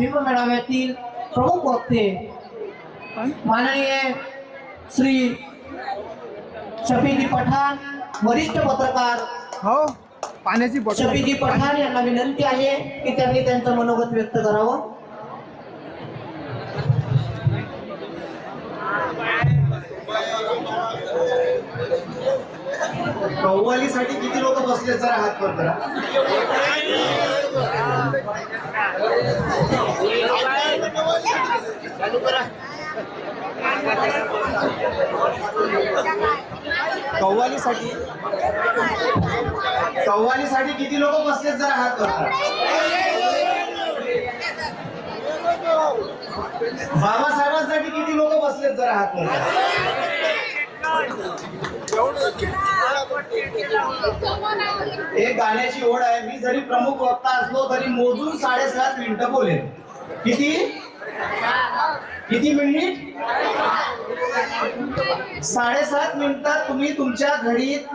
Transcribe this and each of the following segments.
भीम मेळाव्यातील प्रमुख वक्ते माननीय श्री शफीजी पठाण वरिष्ठ पत्रकार हो पाण्याची शफीजी पठाण यांना विनंती आहे की त्यांनी त्यांचं मनोगत व्यक्त करावं. कव्वालीसाठी किती लोक बसले? जरा हात पर करा. कव्वालीसाठी? कव्वालीसाठी किती लोक बसले जरा हात वर करा. बाबासाहेबांसाठी किती लोक बसलेत? जरा हात वर हे एक गाण्याची ओढ आहे. मी जरी प्रमुख वक्ता असलो तरी मोजून साडेसात मिनिटं बोलेन. किती? किती मिनिट? साडेसात मिनिटात तुम्ही तुमच्या घडीत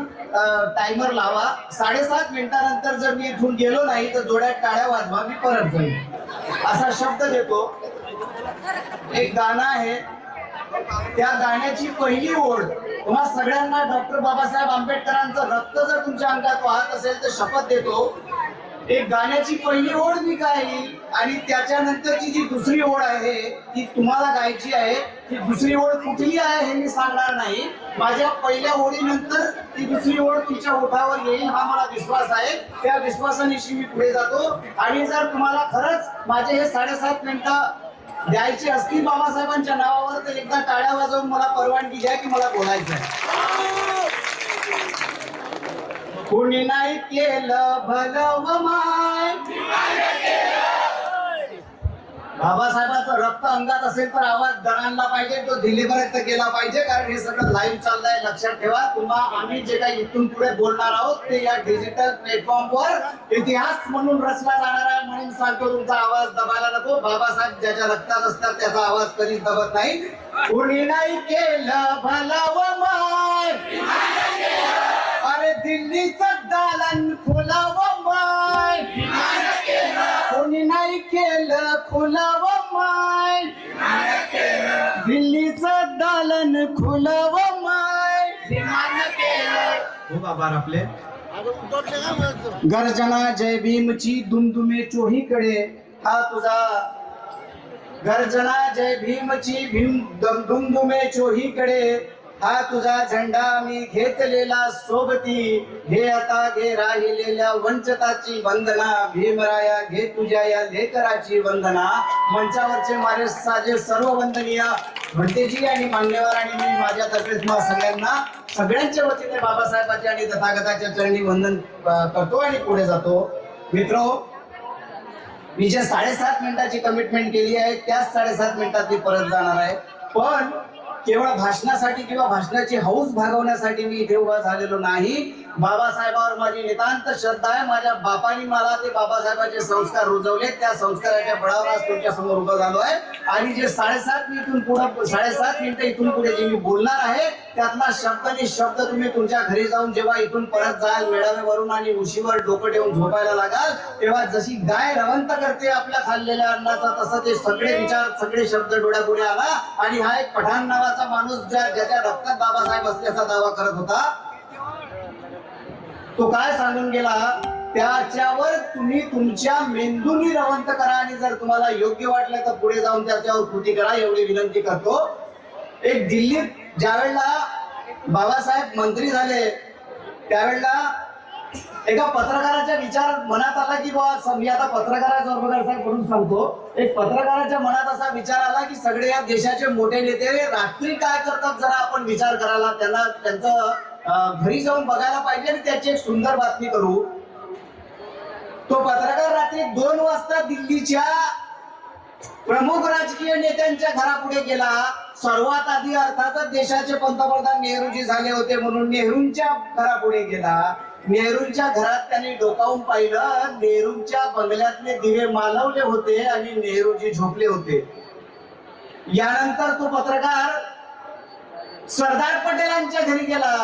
टायमर लावा. साडेसात मिनिटानंतर जर मी इथून गेलो नाही तर जोड्यात टाळ्या वाजवा मी परत जाईन. असा शब्द देतो. एक गाणं आहे. त्या गाण्याची पहिली ओढ तुम्हा सगळ्यांना डॉक्टर बाबासाहेब आंबेडकरांचं रक्त जर तुमच्या अंगात वाहत असेल तर शपथ देतो. एक गाण्याची पहिली ओढ मी गाईल आणि त्याच्यानंतरची जी दुसरी ओढ आहे ती तुम्हाला गायची आहे. ती दुसरी ओढ कुठली आहे हे मी सांगणार नाही. माझ्या पहिल्या ओढीनंतर ती दुसरी ओढ तिच्या ओठावर येईल हा मला विश्वास आहे. त्या विश्वासानिशी मी पुढे जातो. आणि जर तुम्हाला खरंच माझे हे साडेसात मिनिटं द्यायची असतील बाबासाहेबांच्या नावावर तर एकदा टाळ्या वाजवून मला परवानगी द्या की मला बोलायचं आहे कुणी नाही केलं भलव माय. बाबासाहेबांचं रक्त अंगात असेल तर आवाज दरांना पाहिजे तो दिल्लीपर्यंत गेला पाहिजे कारण हे सगळं लाईव्ह चाललंय. लक्षात ठेवा तुम्हा आम्ही जे काही इथून पुढे बोलणार आहोत ते या डिजिटल प्लॅटफॉर्मवर इतिहास म्हणून रचला जाणार आहे. म्हणून सांगतो तुमचा आवाज दबायला नको. बाबासाहेब ज्याच्या रक्तात असतात त्याचा आवाज कधीच दबत नाही. कुणी नाही केलं भलं अरे दिल्लीचं दालन खोला आभार आपले. गर्जना जय भीमची दुमदुमे चोहीकडे. हा तुझा गर्जना जय भीमची भीम दम- दुमदुमे चोहीकडे. हा तुझा झेंडा मी घेतलेला सोबती. हे आता घे राहिलेल्या वंचताची वंदना. भीमराया घे तुझ्या या लेकराची वंदना. मंचावरचे माझे साजे सर्व वंदनीय भंतेजी आणि मान्यवर आणि मी माझ्यातर्फे तुम्हा सगळ्यांना सगळ्यांच्या वतीने बाबासाहेबांच्या आणि तथागताच्या चरणी वंदन करतो आणि पुढे जातो. मित्र मी जे साडेसात मिनिटाची कमिटमेंट केली आहे त्याच साडेसात मिनिटात मी परत जाणार आहे. पण केवळ भाषणासाठी किंवा भाषणाची हौस भागवण्यासाठी मी इथे उभा झालेलो नाही. बाबासाहेबांवर माझी नितांत श्रद्धा आहे. माझ्या बापानी मला ते बाबासाहेबांचे संस्कार रुजवले. त्या संस्काराच्या बळावर आज तुमच्यासमोर उभं झालो आहे. आणि जे साडेसात मी इथून पुढे साडेसात मिनिटं इथून पुढे जे मी बोलणार आहे त्यातला शब्दानी शब्द तुम्ही तुमच्या घरी जाऊन जेव्हा इथून परत जाल मेळाव्यावरून आणि उशीवर डोकं ठेवून झोपायला लागाल तेव्हा जशी गाय रवंत करते आपल्या खाल्लेल्या अन्नाचा तसं ते सगळे विचार सगळे शब्द डोळ्यापुढे आला. आणि हा एक पठाण नावाचा माणूस ज्या ज्याच्या रक्तात बाबासाहेब असल्याचा दावा करत होता तो काय सांगून गेला? त्याच्यावर तुम्ही तुमच्या मेंदूनी रवंत करा आणि जर तुम्हाला योग्य वाटलं तर पुढे जाऊन त्याच्यावर कृती करा एवढी विनंती करतो. एक दिल्लीत ज्यावेळेला बाबासाहेब मंत्री झाले त्यावेळेला एका पत्रकाराच्या विचार मनात आला की बाबा मी आता पत्रकाराचा पत्रकार साहेब म्हणून सांगतो. एक पत्रकाराच्या मनात असा विचार आला की सगळे या देशाचे मोठे नेते रात्री काय करतात जरा आपण विचार करायला त्यांना त्यांचं घरी जाऊन बघायला पाहिजे आणि त्याची एक सुंदर बातमी करू. तो पत्रकार रात्री दोन वाजता दिल्लीच्या प्रमुख राजकीय नेत्यांच्या घरापुढे गेला. सर्वात आधी अर्थातच देशाचे पंतप्रधान नेहरूजी झाले होते म्हणून नेहरूंच्या घरापुढे गेला. नेहरूंच्या घरात त्यांनी डोकावून पाहिलं. नेहरूंच्या बंगल्यातले दिवे मालवले होते आणि नेहरूजी झोपले होते. यानंतर तो पत्रकार सरदार पटेलांच्या घरी गेला.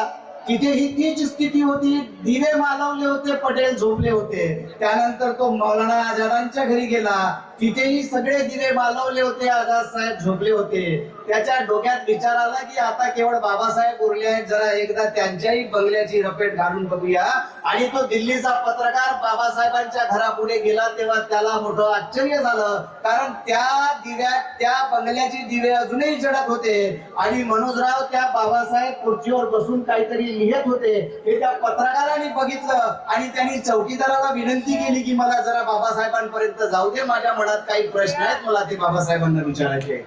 तिथेही तीच स्थिती होती. दिवे मालवले होते पटेल झोपले होते. त्यानंतर तो मौलाना आझादांच्या घरी गेला. तिथेही सगळे दिवे मालवले होते आझाद साहेब झोपले होते. त्याच्या डोक्यात विचार आला की आता केवळ बाबासाहेब उरले आहेत जरा एकदा त्यांच्याही बंगल्याची रपेट घालून बघूया. आणि तो दिल्लीचा पत्रकार बाबासाहेबांच्या घरापुढे गेला तेव्हा त्याला मोठं आश्चर्य झालं. कारण त्या दिव्यात त्या बंगल्याचे दिवे अजूनही जडत होते. आणि मनोजराव त्या बाबासाहेब खुर्चीवर बसून काहीतरी लिहित होते. हे त्या पत्रकाराने बघितलं आणि त्यांनी चौकीदाराला विनंती केली की मला जरा बाबासाहेबांपर्यंत जाऊ दे माझ्या मनात काही प्रश्न आहेत मला ते बाबासाहेबांना विचारायचे.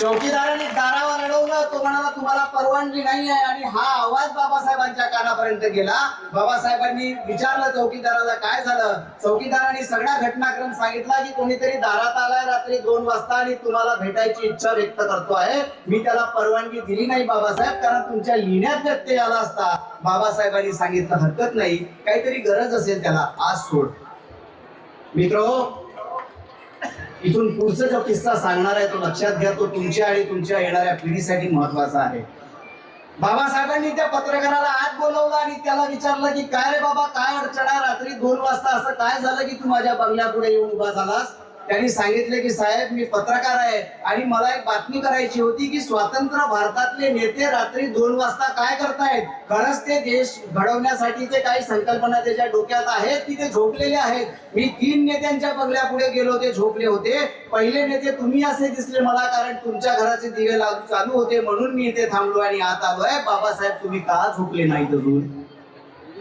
चौकीदाराने दारावर अडवलं तो म्हणाला तुम्हाला परवानगी नाही आहे. आणि हा आवाज बाबासाहेबांच्या कानापर्यंत गेला. बाबासाहेबांनी विचारलं चौकीदाराला काय झालं? चौकीदाराने सगळा घटनाक्रम सांगितला की कोणीतरी दारात आलाय रात्री दोन वाजता आणि तुम्हाला भेटायची इच्छा व्यक्त करतो आहे. मी त्याला परवानगी दिली नाही बाबासाहेब कारण तुमच्या लिहिण्यात व्यत्यय आला असता. बाबासाहेबांनी सांगितलं हरकत नाही. काहीतरी गरज असेल त्याला. आज सोड. मित्र इथून पुढचा जो किस्सा सांगणार आहे तो लक्षात घ्या तो तुमच्या आणि तुमच्या येणाऱ्या पिढीसाठी महत्त्वाचा आहे. बाबासाहेबांनी त्या पत्रकाराला आत बोलवलं आणि त्याला विचारलं की काय रे बाबा काय अडचण आहे? रात्री दोन वाजता असं काय झालं की तू माझ्या बंगल्यापुढे येऊन उभा झालास? त्यांनी सांगितले की साहेब मी पत्रकार आहे आणि मला एक बातमी करायची होती की स्वतंत्र भारतातले नेते रात्री दोन वाजता काय करतायत? खरंच ते देश घडवण्यासाठीचे काही संकल्पना त्याच्या डोक्यात आहेत तिथे ते झोपलेले आहेत. मी तीन नेत्यांच्या बंगल्यापुढे गेलो ते झोपले होते. पहिले नेते तुम्ही असे दिसले मला कारण तुमच्या घराचे दिवे लागू चालू होते म्हणून मी इथे थांबलो आणि आत आलोय. बाबासाहेब तुम्ही का झोपले नाहीत अजून?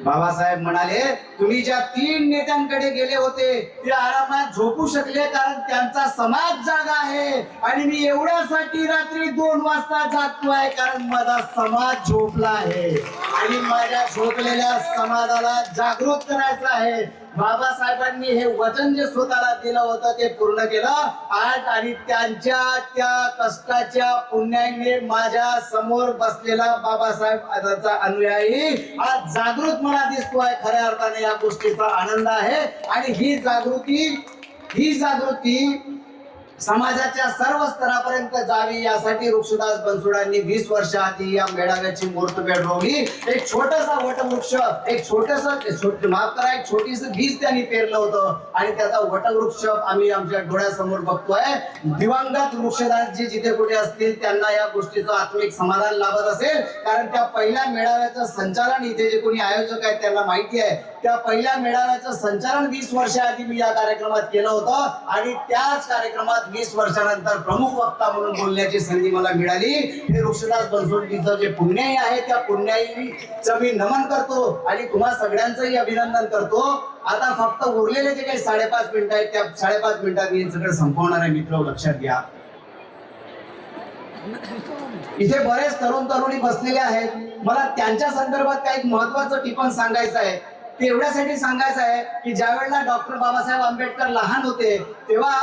बाबासाहेब म्हणाले तुम्ही ज्या तीन नेत्यांकडे गेले होते ते आरामात झोपू शकले कारण त्यांचा समाज जागा आहे. आणि मी एवढ्यासाठी रात्री दोन वाजता जागतोय कारण माझा समाज झोपला आहे. आणि माझ्या झोपलेल्या समाजाला जागृत करायचं आहे. बाबासाहेबांनी हे वचन जे स्वतःला दिलं होतं ते पूर्ण केलं. आज आणि त्यांच्या त्या कष्टाच्या पुण्याने माझ्यासमोर बसलेला बाबासाहेब आजाचा अनुयायी. आज जागृत मला दिसतोय खऱ्या अर्थाने या गोष्टीचा आनंद आहे. आणि ही जागृती ही जागृती समाजाच्या सर्व स्तरापर्यंत जावी यासाठी वृक्षदास बनसुडांनी वीस वर्ष आधी या मेळाव्याची मूर्त पेटवली. एक छोटासा वटवृक्ष एक छोटस माफ करा एक छोटीस बीज त्यांनी पेरलं होतं. आणि त्याचा वटवृक्ष आम्ही आमच्या डोळ्यासमोर बघतोय. दिवंगत वृक्षदास जे जिथे कुठे असतील त्यांना या गोष्टीचं आत्मिक समाधान लाभत असेल. कारण त्या पहिल्या मेळाव्याचं संचालन इथे जे कोणी आयोजक आहेत त्यांना माहिती आहे. त्या पहिल्या मेळाव्याचं संचालन वीस वर्षाआधी मी या कार्यक्रमात केलं होतं. आणि त्याच कार्यक्रमात वीस वर्षानंतर प्रमुख वक्ता म्हणून बोलण्याची संधी मला मिळाली. हे वृक्षदास बनसोडीचं जे पुण्याई आहे त्या पुण्याईचं मी नमन करतो आणि तुम्हा सगळ्यांचंही अभिनंदन करतो. आता फक्त उरलेले जे काही साडेपाच मिनिटं आहेत त्या साडेपाच मिनिटात मी सगळं संपवणार आहे. मित्र लक्षात घ्या. इथे बरेच तरुण तरुणी बसलेले आहेत. मला त्यांच्या संदर्भात काही महत्वाचं टिपण सांगायचं आहे. ते एवढ्यासाठी सांगायचं आहे की ज्या वेळेला डॉक्टर बाबासाहेब आंबेडकर लहान होते तेव्हा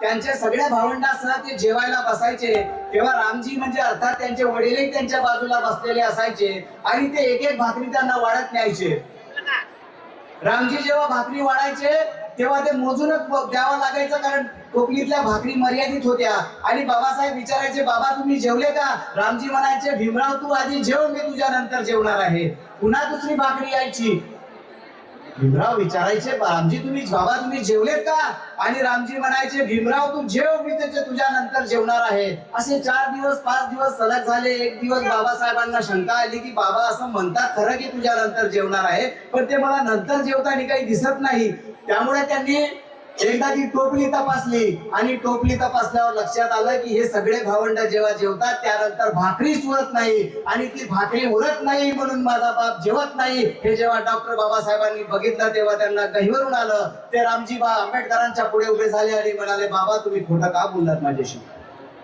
त्यांच्या सगळ्या भावंडासह ते जेवायला बसायचे. तेव्हा रामजी म्हणजे अर्थात त्यांचे वडीलही त्यांच्या बाजूला बसलेले असायचे आणि ते एक एक भाकरी त्यांना वाढत न्यायचे. रामजी जेव्हा भाकरी वाढायचे तेव्हा ते मोजूनच द्यावं लागायचं कारण कोकणीतल्या भाकरी मर्यादित होत्या. आणि बाबासाहेब विचारायचे बाबा तुम्ही जेवले का? रामजी म्हणायचे भीमराव तू आधी जेव मी तुझ्या नंतर जेवणार आहे. पुन्हा दुसरी भाकरी यायची. भीमराव विचारायचे रामजी तुम्ही बाबा तुम्ही जेवलेत का? आणि रामजी म्हणायचे भीमराव तू जेव मी त्याचे तुझ्या नंतर जेवणार आहे. असे चार दिवस पाच दिवस सलग झाले. एक दिवस बाबासाहेबांना शंका आली की बाबा असं म्हणतात खरं की तुझ्या नंतर जेवणार आहे पण ते मला नंतर जेवताना काही दिसत नाही. त्यामुळे त्यांनी एकदा ती टोपली तपासली आणि टोपली तपासल्यावर लक्षात आलं की हे सगळे भावंड जेव्हा जेवतात त्यानंतर भाकरीच उरत नाही आणि ती भाकरी उरत नाही म्हणून माझा बाप जेवत नाही. हे जेव्हा डॉक्टर बाबासाहेबांनी बघितलं तेव्हा त्यांना गहिवरून आलं. ते रामजी बा आंबेडकरांच्या पुढे उभे झाले आणि म्हणाले बाबा तुम्ही खोटं का बोललात माझ्याशी?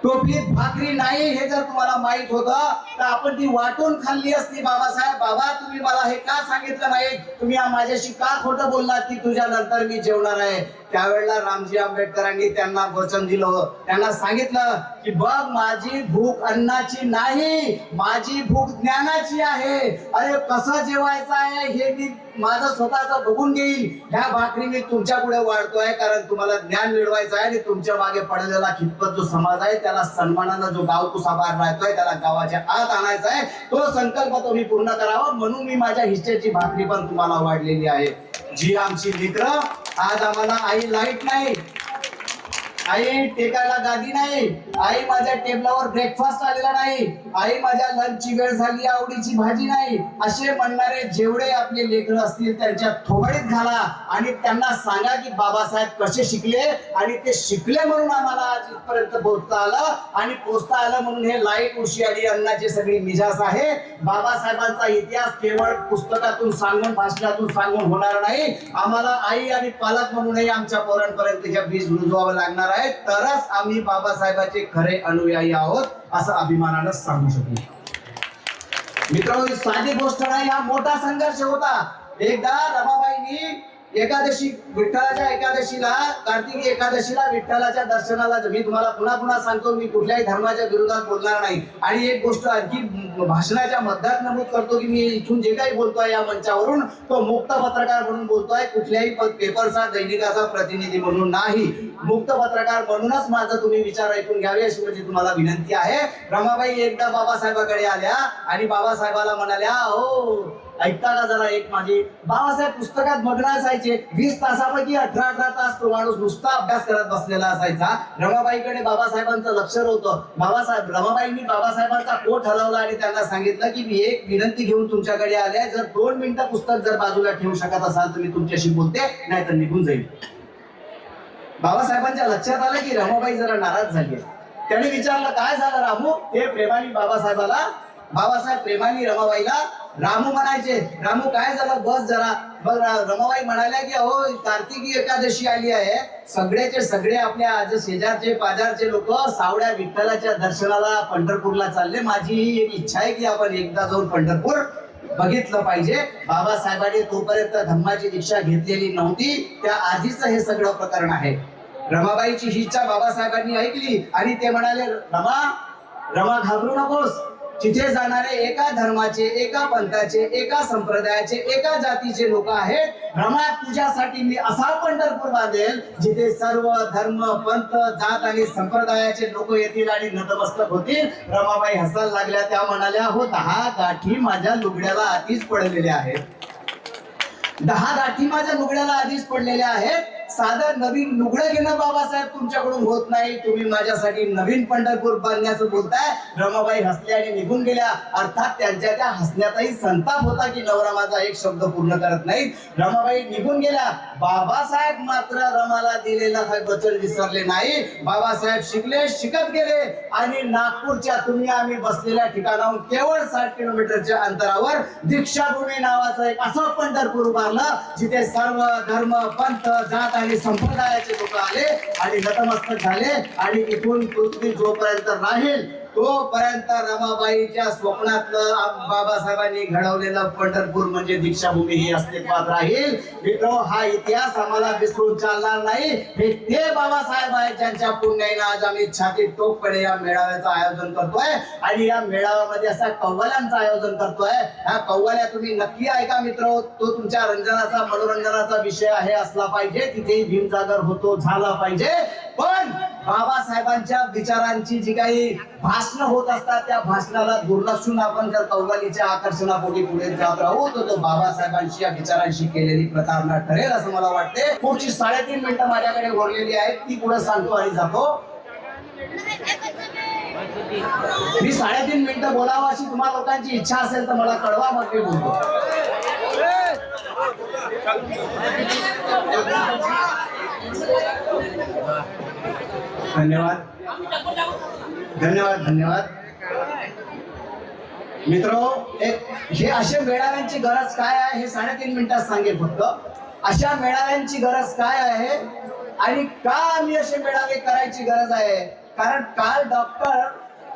टोपलीत भाकरी नाही हे जर तुम्हाला माहीत होतं तर आपण ती वाटून खाल्ली असती बाबासाहेब. बाबा तुम्ही मला हे का सांगितलं नाही? तुम्ही माझ्याशी का खोटं बोललात की तुझ्या नंतर मी जेवणार आहे? त्यावेळेला रामजी आंबेडकरांनी त्यांना वचन दिलं. त्यांना सांगितलं की बघ माझी भूक अन्नाची नाही माझी भूक ज्ञानाची आहे. अरे कसं जेवायचं आहे हे मी माझं स्वतःच बघून घेईल ह्या भाकरी मी तुमच्यापुढे वाढतोय कारण तुम्हाला ज्ञान मिळवायचं आहे आणि तुमच्या मागे पडलेला खितपत जो समाज आहे त्याला सन्मानानं जो गाव कुसाबार राहतोय त्याला गावाच्या आत आणायचा आहे. तो संकल्प तुम्ही पूर्ण करावा. म्हणून मी माझ्या हिश्श्याची भाकरी पण तुम्हाला वाढलेली आहे. जी आमची मित्र आज आम्हाला आई लाइट नाही. आई टेकायला गादी नाही. आई माझ्या टेबलावर ब्रेकफास्ट आलेला नाही. आई माझ्या लंचची वेळ झाली आवडीची भाजी नाही. असे म्हणणारे जेवढे आपले लेकर असतील त्यांच्या थोबडीत घाला आणि त्यांना सांगा की बाबासाहेब कसे शिकले आणि ते शिकले म्हणून आम्हाला आज इथपर्यंत पोहोचता आलं आणि पोहोचता आलं म्हणून हे लाइट उशी आणि अन्नाची सगळी मिजास आहे. बाबासाहेबांचा इतिहास केवळ पुस्तकातून सांगून भाषणातून सांगून होणार नाही. आम्हाला आई आणि पालक म्हणूनही आमच्या पोरांपर्यंत ह्या बीज रुजवावं लागणार आहे तरच आम्ही बाबासाहेबांचे खरे अनुयायी आहोत असं अभिमानानं सांगू शकू. मित्रांनो साधी गोष्ट नाही हा मोठा संघर्ष होता. एकदा रमाबाईंनी एकादशी विठ्ठलाच्या एकादशीला कार्तिकी एकादशीला विठ्ठलाच्या दर्शनाला मी तुम्हाला पुन्हा पुन्हा सांगतो मी कुठल्याही धर्माच्या विरोधात बोलणार नाही. आणि एक गोष्ट आणखी भाषणाच्या मध्यात नमूद करतो की मी इथून जे काही बोलतोय या मंचावरून तो मुक्त पत्रकार म्हणून बोलतोय. कुठल्याही पेपरचा दैनिकाचा प्रतिनिधी म्हणून नाही. मुक्त पत्रकार म्हणूनच माझा तुम्ही विचार ऐकून घ्यावे अशी माझी तुम्हाला विनंती आहे. रमाबाई एकदा बाबासाहेबाकडे आल्या आणि बाबासाहेबाला म्हणाल्या हो ऐकता का जरा एक माझी बाबासाहेब पुस्तकात मग्न असायचे. वीस तासापैकी अठरा अठरा तास तो माणूस नुसता अभ्यास करत बसलेला असायचा. रमाबाईकडे बाबासाहेबांचं लक्ष होतं बाबासाहेब रमाबाईंनी बाबासाहेबांचा कोट हलवला आणि त्यांना सांगितलं की मी एक विनंती घेऊन तुमच्याकडे आले जर दोन मिनिटं पुस्तक जर बाजूला ठेवू शकत असाल तर मी तुमच्याशी बोलते नाहीतर निघून जाईल. बाबासाहेबांच्या लक्षात आलं की रमाबाई जरा नाराज झाली त्याने विचारलं काय झालं रामू? हे प्रेमाने बाबासाहेबाला बाबासाहेब प्रेमाने रमाबाईला रामू म्हणायचे रामू काय झालं? बस जरा. मग रा- रमाबाई म्हणाल्या की अहो कार्तिकी एकादशी आली आहे. सगळेचे सगळे आपल्या आज शेजारचे पाजारचे लोक सावड्या विठ्ठलाच्या दर्शनाला पंढरपूरला चालले. माझी ही एक इच्छा आहे की आपण एकदा जाऊन पंढरपूर बघितलं पाहिजे. बाबासाहेबांनी तोपर्यंत धम्माची दीक्षा घेतलेली नव्हती. त्या आधीच हे सगळं प्रकरण आहे. रमाबाईची ही इच्छा बाबासाहेबांनी ऐकली आणि ते म्हणाले रमा रमा घाबरू नकोस. तिथे जाणारे एका धर्माचे एका पंथाचे एका संप्रदायाचे एका जातीचे लोक आहेत. रमात तुझ्यासाठी मी असा पंढरपूर बांधेल जिथे सर्व धर्म पंथ जात आणि संप्रदायाचे लोक येतील आणि नतमस्तक होतील. रमाबाई हसायला लागल्या त्या म्हणाल्या हो दहा गाठी माझ्या लुगड्याला आधीच पडलेल्या आहेत. दहा गाठी माझ्या लुगड्याला आधीच पडलेल्या आहेत. साधा नवीन लुगडं घेणं बाबासाहेब तुमच्याकडून होत नाही. तुम्ही माझ्यासाठी नवीन पंढरपूर बांधण्याचं बोलताय. रमाबाई हसल्या आणि निघून गेल्या. अर्थात त्यांच्या त्या हसण्याचाही संताप होता की नवरा माझा एक शब्द पूर्ण करत नाही. रमाबाई निघून गेल्या. बाबासाहेब मात्र रमाला दिलेला काही वचन विसरले नाही. बाबासाहेब शिकले शिकत गेले. आणि नागपूरच्या तुम्ही आम्ही बसलेल्या ठिकाणाहून केवळ साठ किलोमीटरच्या अंतरावर दीक्षाभूमी नावाचं एक असं पंढरपूर उभारलं जिथे सर्व धर्म पंथ जात आणि संप्रदायाचे लोक आले आणि नतमस्तक झाले आणि इथून पृथ्वी जोपर्यंत राहील तोपर्यंत रमाबाईच्या स्वप्नातलं बाबासाहेबांनी घडवलेलं पंढरपूर म्हणजे दीक्षाभूमी ही अस्तित्वात राहील. मित्र हा इतिहास आम्हाला विसरून चालणार नाही. हे ते बाबासाहेब आहेत ज्यांच्या पुण्याईनं आज आम्ही छातीत टोकपणे या मेळाव्याचं आयोजन करतोय आणि या मेळाव्यामध्ये असा कव्वाल्यांचं आयोजन करतोय. ह्या कव्वाल्या तुम्ही नक्की ऐका मित्र तो तुमच्या रंजनाचा मनोरंजनाचा विषय आहे असला पाहिजे. तिथे भीमजागर होतो झाला पाहिजे. पण बाबासाहेबांच्या विचारांची जी काही भाषणं होत असतात त्या भाषणाला दुर्लक्षून आपण जर कव्वालीच्या आकर्षणापोटी पुढे जात राहू तर तो बाबासाहेबांशी या विचारांशी केलेली प्रतारणा ठरेल असं मला वाटते. पुढची साडेतीन मिनिटं माझ्याकडे उरलेली आहेत ती पुढे सांगतो आणि जातो. मी साडेतीन मिनिटं बोलावं अशी तुम्हाला लोकांची इच्छा असेल तर मला कळवा मग मी बोलतो. धन्यवाद. धन्यवाद धन्यवाद. मित्र एक हे अशा मेळाव्यांची गरज काय आहे हे साडेतीन मिनिटात सांगेल फक्त. अशा मेळाव्यांची गरज काय आहे आणि का आम्ही असे मेळावे करायची गरज आहे? कारण काल डॉक्टर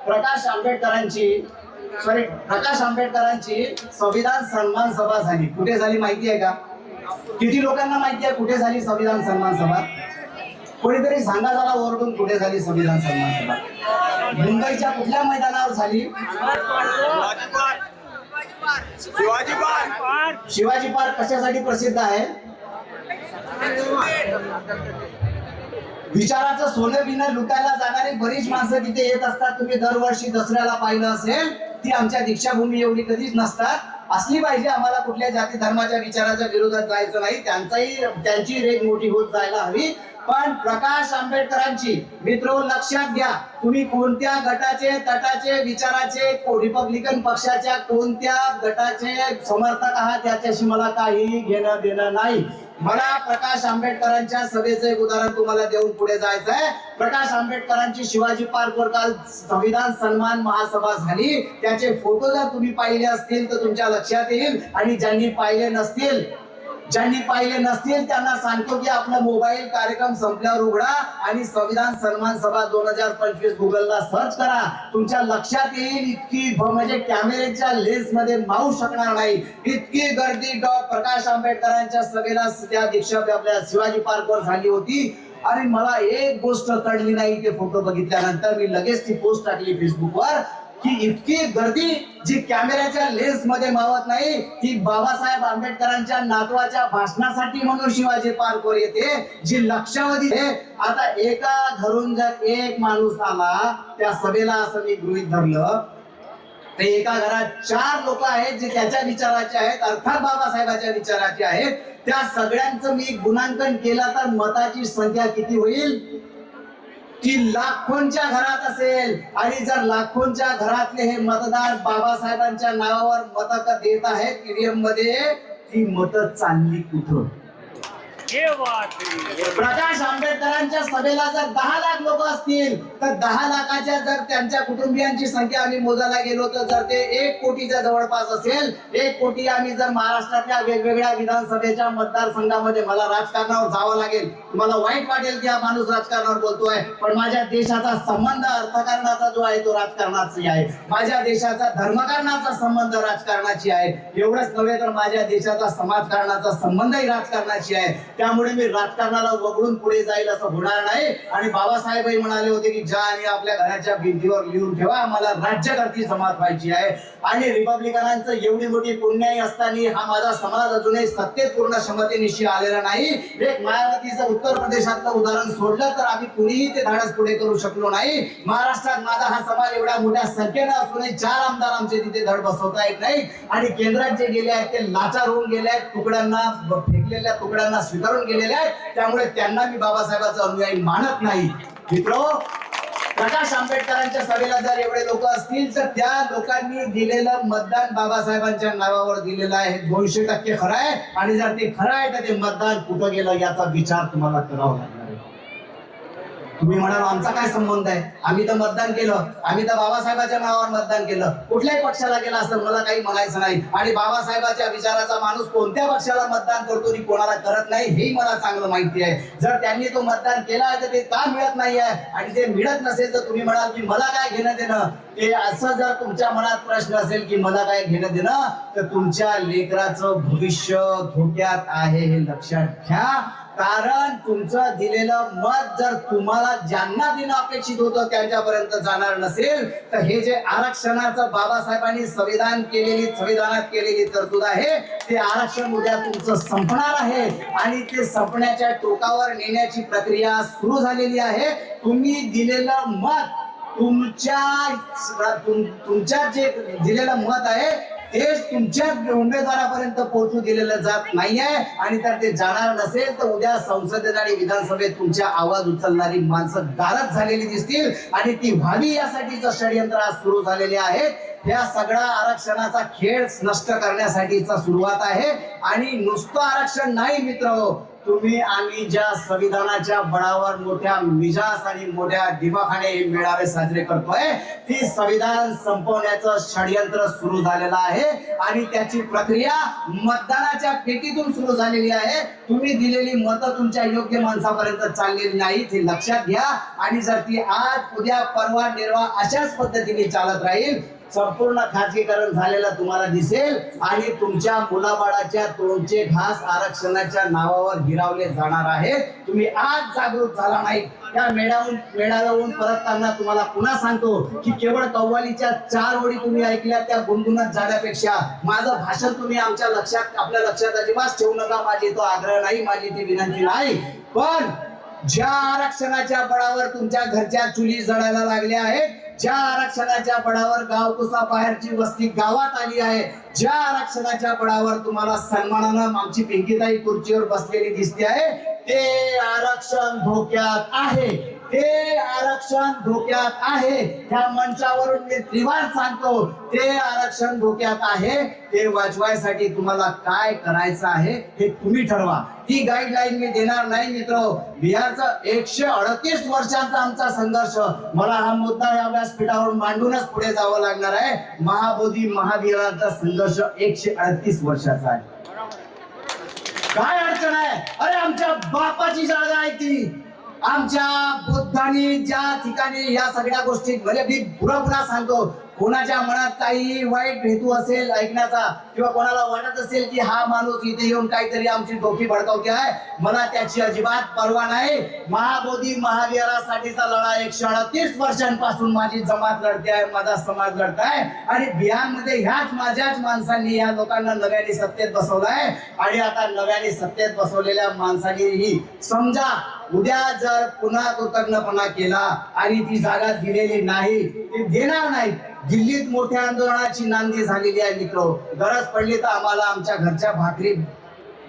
प्रकाश आंबेडकरांची सॉरी प्रकाश आंबेडकरांची संविधान सन्मान सभा झाली. कुठे झाली माहिती आहे का? किती लोकांना माहिती आहे कुठे झाली संविधान सन्मान सभा? कोणीतरी सांगा झाला ओरडून कुठे झाली संविधान सन्मान सभा? मुंबईच्या कुठल्या मैदानावर झाली? शिवाजी पार्क. शिवाजी पार्क कशासाठी प्रसिद्ध आहे? विचाराचं सोनं बिनं लुटायला जाणारी बरीच माणसं तिथे येत असतात. तुम्ही दरवर्षी दसऱ्याला पाहिलं असेल ती आमच्या दीक्षाभूमी एवढी कधीच नसतात. असली पाहिजे आम्हाला कुठल्या जाती धर्माच्या विचाराच्या विरोधात जायचं नाही. त्यांचाही त्यांची रेग मोठी होत जायला हवी. पण प्रकाश आंबेडकरांची मित्र लक्षात घ्या तुम्ही कोणत्या गटाचे तटाचे विचाराचे रिपब्लिकन पक्षाच्या कोणत्या गटाचे समर्थक आहात त्याच्याशी मला काहीही घेणं देणं नाही. मला प्रकाश आंबेडकरांच्या सभेचं एक उदाहरण तुम्हाला देऊन पुढे जायचं आहे. प्रकाश आंबेडकरांची शिवाजी पार्कवर काल संविधान सन्मान महासभा झाली. त्याचे फोटो जर तुम्ही पाहिले असतील तर तुमच्या लक्षात येईल. आणि ज्यांनी पाहिले नसतील ज्यांनी पाहिले नसतील त्यांना सांगतो की आपला मोबाईल कार्यक्रम संपल्यावर उघडा आणि संविधान सन्मान सभा दोन हजार पंचवीस गुगलला सर्च करा. तुमच्या लक्षात येईल इतकी म्हणजे कॅमेऱ्याच्या लेन्समध्ये मावू शकणार नाही. इतकी गर्दी डॉ. प्रकाश आंबेडकरांच्या सभेला त्या दीक्षा आपल्या शिवाजी पार्कवर झाली होती. आणि मला एक गोष्ट कळली नाही ते फोटो बघितल्यानंतर मी लगेच ती पोस्ट टाकली फेसबुकवर की इतकी गर्दी जी कॅमेऱ्याच्या लेन्समध्ये मावत नाही ती बाबासाहेब आंबेडकरांच्या नातवाच्या भाषणासाठी म्हणून शिवाजी पार्कवर येते जी लक्षावधी आहे. आता एका घरून जर एक माणूस आला त्या सभेला असं मी गृहित धरलं तर एका घरात चार लोक आहेत जे त्याच्या विचाराचे आहेत अर्थात बाबासाहेबाच्या विचाराचे आहेत. त्या सगळ्यांचं मी गुणांकन केलं तर मताची संख्या किती होईल? ती लाखोंच्या घरात असेल. आणि जर लाखोंच्या घरातले हे मतदार बाबासाहेबांच्या नावावर मत देत आहेत? ईव्हीएममध्ये ती मत चालली कुठं? प्रकाश आंबेडकरांच्या सभेला जर दहा लाख लोक असतील तर दहा लाखाच्या जर त्यांच्या कुटुंबियांची संख्या आम्ही मोजायला गेलो तर जर ते एक कोटीच्या जवळपास असेल एक कोटी आम्ही जर महाराष्ट्रातल्या वेगवेगळ्या विधानसभेच्या मतदारसंघामध्ये मला राजकारणावर जावं लागेल. तुम्हाला वाईट वाटेल की हा माणूस राजकारणावर बोलतोय पण माझ्या देशाचा संबंध अर्थकारणाचा जो आहे तो राजकारणाची आहे. माझ्या देशाचा धर्मकारणाचा संबंध राजकारणाची आहे. एवढंच नव्हे तर माझ्या देशाचा समाजकारणाचा संबंधही राजकारणाची आहे. त्यामुळे मी राजकारणाला वगळून पुढे जाईल असं होणार नाही. आणि बाबासाहेबही म्हणाले होते की ज्या आणि आपल्या घराच्या भिंतीवर लिहून ठेवा. आम्हाला राज्यकर्ती समाज व्हायची आहे. आणि रिपब्लिकनांचं एवढी मोठी पुण्याई असताना हा माझा समाज अजूनही सत्तेत पूर्ण क्षमतेनिशी आलेला नाही. एक मायावतीचं उत्तर प्रदेशातलं उदाहरण सोडलं तर आम्ही कुणीही ते धाडस पुढे करू शकलो नाही. महाराष्ट्रात माझा हा समाज एवढ्या मोठ्या संख्येनं असूनही चार आमदार आमचे तिथे धड बसवता येत नाही आणि केंद्रात जे गेले आहेत ते लाचार होऊन गेले आहेत. तुकड्यांना फेकलेल्या तुकड्यांना स्वीकारून गेलेले आहेत. त्यामुळे त्यांना मी बाबासाहेबांचा अनुयायी मानत नाही. मित्र प्रकाश आंबेडकरांच्या सभेला जर एवढे लोक असतील तर त्या लोकांनी दिलेलं मतदान बाबासाहेबांच्या नावावर दिलेलं आहे. दोनशे टक्के खरं आहे. आणि जर ते खरं आहे तर ते मतदान कुठं गेलं याचा विचार तुम्हाला करावा लागेल. तुम्ही म्हणाल आमचा काय संबंध आहे? आम्ही तर मतदान केलं. आम्ही तर बाबासाहेबाच्या नावावर मतदान केलं. कुठल्याही पक्षाला गेला असं मला काही म्हणायचं नाही. आणि बाबासाहेबाच्या विचाराचा माणूस कोणत्या पक्षाला मतदान करतो आणि कोणाला करत नाही हे मला चांगलं माहिती आहे. जर त्यांनी तो मतदान केला आहे तर ते का मिळत नाही आहे? आणि ते मिळत नसेल तर तुम्ही म्हणाल की मला काय घेणं देणं? ते असं जर तुमच्या मनात प्रश्न असेल की मला काय घेणं देणं तर तुमच्या लेकराचं भविष्य धोक्यात आहे हे लक्षात घ्या. कारण तुमचं दिलेलं मत जर तुम्हाला ज्यांना देणं अपेक्षित होतं त्यांच्यापर्यंत जाणार नसेल तर हे जे आरक्षणाचं बाबासाहेबांनी संविधान केलेली संविधानात केलेली तरतूद आहे ते आरक्षण उद्या तुमचं संपणार आहे. आणि ते संपण्याच्या टोकावर नेण्याची प्रक्रिया सुरू झालेली आहे. तुम्ही दिलेलं मत तुमच्या तुमच्या जे दिलेलं मत आहे तेच तुमच्या उमेदवारापर्यंत पोहोचू दिलेलं जात नाहीये आणि तर ते जाणार नसेल तर उद्या संसदेत आणि विधानसभेत तुमच्या आवाज उचलणारी माणसं गारच झालेली दिसतील आणि ती व्हावी यासाठीचं षडयंत्र आज सुरू झालेले आहेत या सगळा आरक्षणाचा खेळ नष्ट करण्यासाठीचा सुरुवात आहे. आणि नुसतं आरक्षण नाही मित्र हो, तुम्ही आम्ही ज्या संविधानाच्या बळावर मोठ्या मिजास आणि मोठ्या दिमाखाने हे मेळावे साजरे करतोय ती संविधान संपवण्याचं षडयंत्र सुरू झालेलं आहे आणि त्याची प्रक्रिया मतदानाच्या पेटीतून सुरू झालेली आहे. तुम्ही दिलेली मतं तुमच्या योग्य माणसापर्यंत चाललेली नाही हे लक्षात घ्या. आणि जर ती आज उद्या परवा निर्वा अशाच पद्धतीने चालत राहील संपूर्ण खाजगीकरण झालेलं तुम्हाला दिसेल आणि तुमच्या मुलाबाळाच्या तोंडचे घास आरक्षणाच्या नावावर गिरावले जाणार आहेत. तुम्ही आज जागृत झाला नाही. त्या मेळावून मेळाव्याहून परतताना तुम्हाला पुन्हा सांगतो की केवळ कव्वालीच्या चार ओळी तुम्ही ऐकल्या त्या गुणगुणत जाण्यापेक्षा माझं भाषण तुम्ही आमच्या लक्षात आपल्या लक्षात अजिबात ठेवू नका. माझी तो आग्रह नाही माझी ती विनंती नाही. पण ज्या आरक्षणाच्या बळावर तुमच्या घरच्या चुली जळायला लागल्या आहेत ज्या आरक्षणाच्या बळावर गाव कुसा बाहेरची वस्ती गावात आली आहे ज्या आरक्षणाच्या बळावर तुम्हाला सन्मानानं आमची पिंकीताई खुर्चीवर बसलेली दिसते आहे ते आरक्षण धोक्यात आहे. ते आरक्षण धोक्यात आहे. त्या मंचावरून मी त्रिवार सांगतो. ते आरक्षण धोक्यात आहे. ते वाचवायसाठी तुम्हाला काय करायचं आहे हे तुम्ही ठरवा. ती गाईडलाईन मी देणार नाही मित्र. बिहारचा एकशे अडतीस वर्षांचा आमचा संघर्ष. मला हा मुद्दा या व्यासपीठावरून मांडूनच पुढे जावं लागणार आहे. महाबोधी महावीरांचा संघर्ष एकशे अडतीस वर्षाचा आहे. काय अडचण आहे? अरे आमच्या बापाची जागा आहे ती. आमच्या बुद्धानी ज्या ठिकाणी या सगळ्या गोष्टी म्हणजे मी पुन्हा पुन्हा सांगतो कोणाच्या मनात काही वाईट हेतू असेल ऐकण्याचा किंवा कोणाला वाटत असेल की हा माणूस इथे येऊन काहीतरी आमची डोकी भडकावते आहे मला त्याची अजिबात परवा नाही. महाबोधी महावीरासाठीचा लढा एकशे अडतीस वर्षांपासून माझी जमात लढते आहे माझा समाज लढत आहे. आणि बिहारमध्ये ह्याच माझ्याच माणसांनी या लोकांना नव्याने सत्तेत बसवलं आहे. आणि आता नव्याने सत्तेत बसवलेल्या माणसांनीही समजा उद्या जर पुन्हा कृतज्ञपणा केला आणि ती जागा दिलेली नाही ते देणार नाही दिल्लीत मोठ्या आंदोलनाची नांदी झालेली आहे मित्र. गरज पडली तर आम्हाला आमच्या घरच्या भाकरी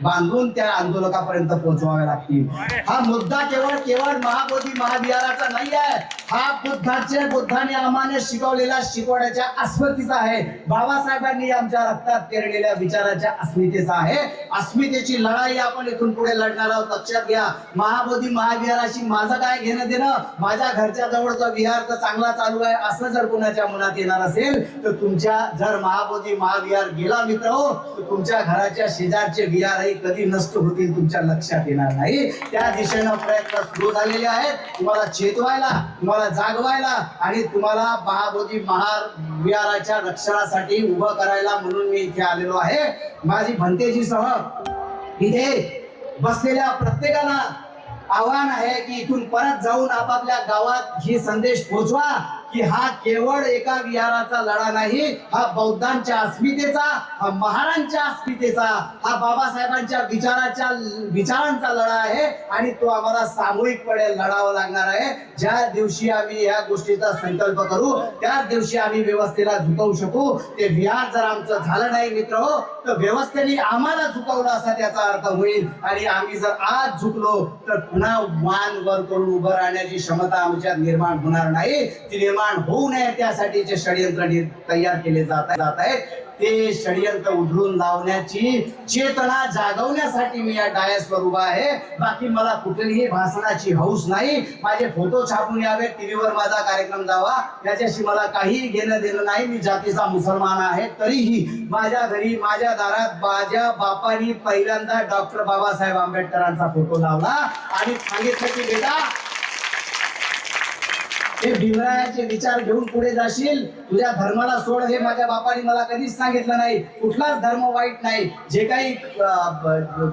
बांधून त्या आंदोलकापर्यंत पोहोचवावे लागतील. हा मुद्दा केवळ केवळ महाबोधी महाविहाराचा नाही आहे हा बुद्धाचे बुद्धाने आम्हाने शिकवलेला शिकवण्याच्या अस्मितेचा आहे. बाबासाहेबांनी आमच्या रक्तात पेरलेल्या विचाराच्या अस्मितेचा आहे. अस्मितेची लढाई आपण इथून पुढे लढणार आहोत. लक्षात घ्या महाबोधी महाविहाराशी माझं काय घेणं देणं? माझ्या घरच्या जवळचा विहार तर चांगला चालू आहे. असं जर कुणाच्या मनात येणार असेल तर तुमच्या जर महाबोधी महाविहार गेला मित्र हो तर तुमच्या घराच्या शेजारचे विहारही कधी नष्ट होतील तुमच्या लक्षात येणार नाही. त्या दिशेनं प्रयत्न सुरू झालेले आहेत. तुम्हाला चेतवायला तुम्हाला जागवायला आणि तुम्हाला महाबोधी महार विहाराच्या रक्षणासाठी उभं करायला म्हणून मी इथे आलेलो आहे. माझी भंतेजी सह इथे बसलेल्या प्रत्येकाला आव्हान आहे की इथून परत जाऊन आपापल्या गावात ही संदेश पोहोचवा की हा केवळ एका विहाराचा लढा नाही हा बौद्धांच्या अस्मितेचा हा महारांच्या अस्मितेचा हा बाबासाहेबांच्या विचाराच्या विचारांचा लढा आहे आणि तो आम्हाला सामूहिकपणे लढावा लागणार आहे. ज्या दिवशी आम्ही या गोष्टीचा संकल्प करू त्याच दिवशी आम्ही व्यवस्थेला झुकवू शकू. ते विहार जर आमचं झालं नाही मित्र हो तर व्यवस्थेने आम्हाला झुकवलं असा त्याचा अर्थ होईल. आणि आम्ही जर आज झुकलो तर पुन्हा मान वर करून उभं राहण्याची क्षमता आमच्यात निर्माण होणार नाही. ती निर्माण होऊ नये त्यासाठीचे षडयंत्र तयार केले जात जात आहेत ते षडयंत्र उधळून लावण्याची चेतना जागवण्यासाठी मी या डायसवर उभा आहे. बाकी मला कुठलीही भाषणाची हौस नाही. माझे फोटो छापून यावे टीव्हीवर माझा कार्यक्रम जावा. त्याच्याशी मला काही घेणं देणं नाही. मी जातीचा मुसलमान आहे तरीही माझ्या घरी माझ्या दारात माझ्या बापानी पहिल्यांदा डॉक्टर बाबासाहेब आंबेडकरांचा फोटो लावला. आणि सांगितलं की बेटा हे भीमरायाचे विचार घेऊन पुढे जाशील. तुझ्या धर्माला सोड हे माझ्या बापाने मला कधीच सांगितलं नाही. कुठलाच धर्म वाईट नाही. जे काही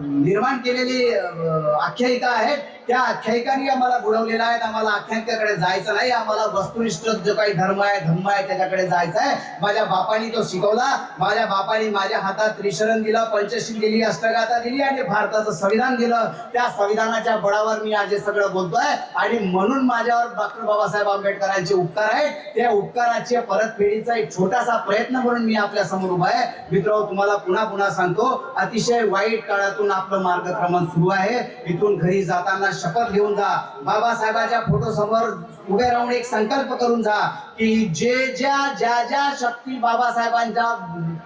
निर्माण केलेली आख्यायिका आहेत त्या आख्यायिकांनी आम्हाला बुडवलेल्या आहेत. आम्हाला आख्यायिकाकडे जायचं नाही. आम्हाला वस्तुनिष्ठ जो काही धर्म आहे धम्म आहे त्याच्याकडे जायचं आहे. माझ्या बापाने तो शिकवला. माझ्या बापाने माझ्या हातात त्रिशरण दिलं पंचशील दिली अष्टगाथा दिली आणि भारताचं संविधान दिलं. त्या संविधानाच्या बळावर मी आज हे सगळं बोलतोय. आणि म्हणून माझ्यावर डॉक्टर बाबासाहेब आंबेडकरांचे उपकार आहेत. त्या उपकाराच्या परतफेडीचा एक छोटासा प्रयत्न म्हणून मी आपल्यासमोर उभा आहे. मित्र तुम्हाला पुन्हा पुन्हा सांगतो अतिशय वाईट काळातून आपलं मार्गक्रमण सुरू आहे. इथून घरी जाताना शपथ घेऊन जा. बाबासाहेबाच्या फोटो समोर उभे राहून एक संकल्प करून जा की जे ज्या ज्या ज्या शक्ती बाबासाहेबांच्या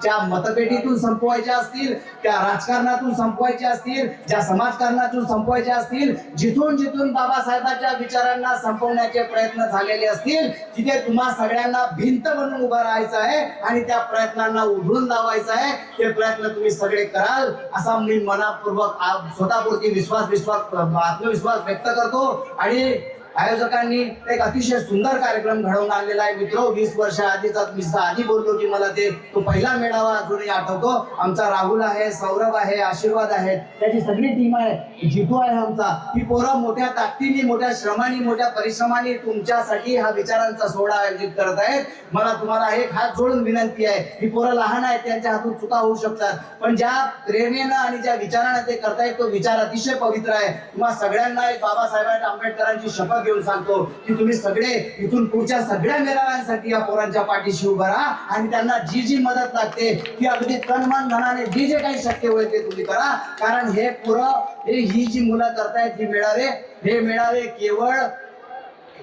ज्या मतपेटीतून संपवायच्या असतील त्या राजकारणातून संपवायच्या असतील ज्या समाजकारणातून संपवायच्या असतील जिथून जिथून बाबासाहेबांच्या विचारांना संपवण्याचे प्रयत्न झालेले असतील तिथे तुम्हा सगळ्यांना भिंत बनून उभा राहायचं आहे आणि त्या प्रयत्नांना उधळून लावायचं आहे. ते प्रयत्न तुम्ही सगळे कराल असा मी मनापूर्वक स्वतःपुरती विश्वास विश्वास आत्मविश्वास व्यक्त करतो. आणि आयोजकांनी एक अतिशय सुंदर कार्यक्रम घडवून आणलेला आहे. मित्र वीस वर्ष आधीचा मी आधी बोललो की मला ते तो पहिला मेळावा अजूनही आठवतो. आमचा राहुल आहे सौरभ आहे आशीर्वाद आहे त्याची सगळी टीम आहे. जितू आहे आमचा. ही पोरं मोठ्या ताकदीने मोठ्या श्रमाने मोठ्या परिश्रमाने तुमच्यासाठी हा विचारांचा सोहळा आयोजित करत आहेत. मला तुम्हाला एक हात जोडून विनंती आहे. ही पोरं लहान आहेत त्यांच्या हातून चुका होऊ शकतात. पण ज्या प्रेरणेनं आणि ज्या विचारानं ते करतायत तो विचार अतिशय पवित्र आहे. तुम्हाला सगळ्यांना एक बाबासाहेब आंबेडकरांची शपथ घेऊन सांगतो की तुम्ही सगळे इथून पुढच्या सगळ्या मेळाव्यांसाठी या पोरांच्या पाठीशी उभं राहा आणि त्यांना जी जी मदत लागते ती अगदी तनमान धनाने जी जे काही शक्य होईल ते तुम्ही करा. कारण हे पुरं हे ही जी मुलं करतायत ही मेळावे हे मेळावे केवळ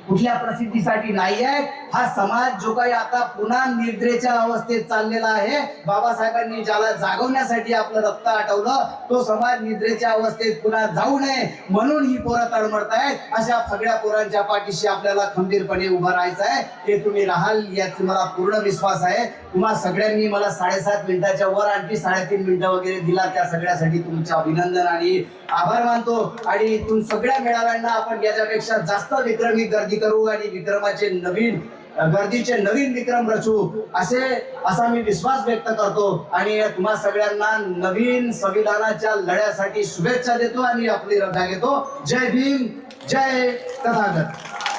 कुठल्या प्रसिद्धीसाठी नाही आहे हा समाज जो काही आता पुन्हा निद्रेच्या अवस्थेत चाललेला आहे. बाबासाहेबांनी ज्याला जागवण्यासाठी आपलं रक्त आटवलं तो समाज निद्रेच्या अवस्थेत पुन्हा जाऊ नये म्हणून ही पोरं तळमळत आहेत अशा सगळ्या पोरांच्या पाठीशी आपल्याला खंबीरपणे उभं राहायचं आहे. ते तुम्ही राहाल याची मला पूर्ण विश्वास आहे. तुम्हा सगळ्यांनी मला साडेसात मिनिटाच्या वर आणखी साडेतीन मिनिटं वगैरे दिला त्या सगळ्यासाठी तुमचे अभिनंदन आणि आभार मानतो. आणि तुम सगळ्या मेळाव्यांना आपण याच्यापेक्षा जास्त विक्रमी गर्दी करू आणि विक्रमाचे नवीन गर्दीचे नवीन विक्रम रचू असे असा मी विश्वास व्यक्त करतो. आणि तुम्हा सगळ्यांना नवीन संविधानाच्या लढ्यासाठी शुभेच्छा देतो आणि आपली रजा घेतो. जय भीम जय तथागत.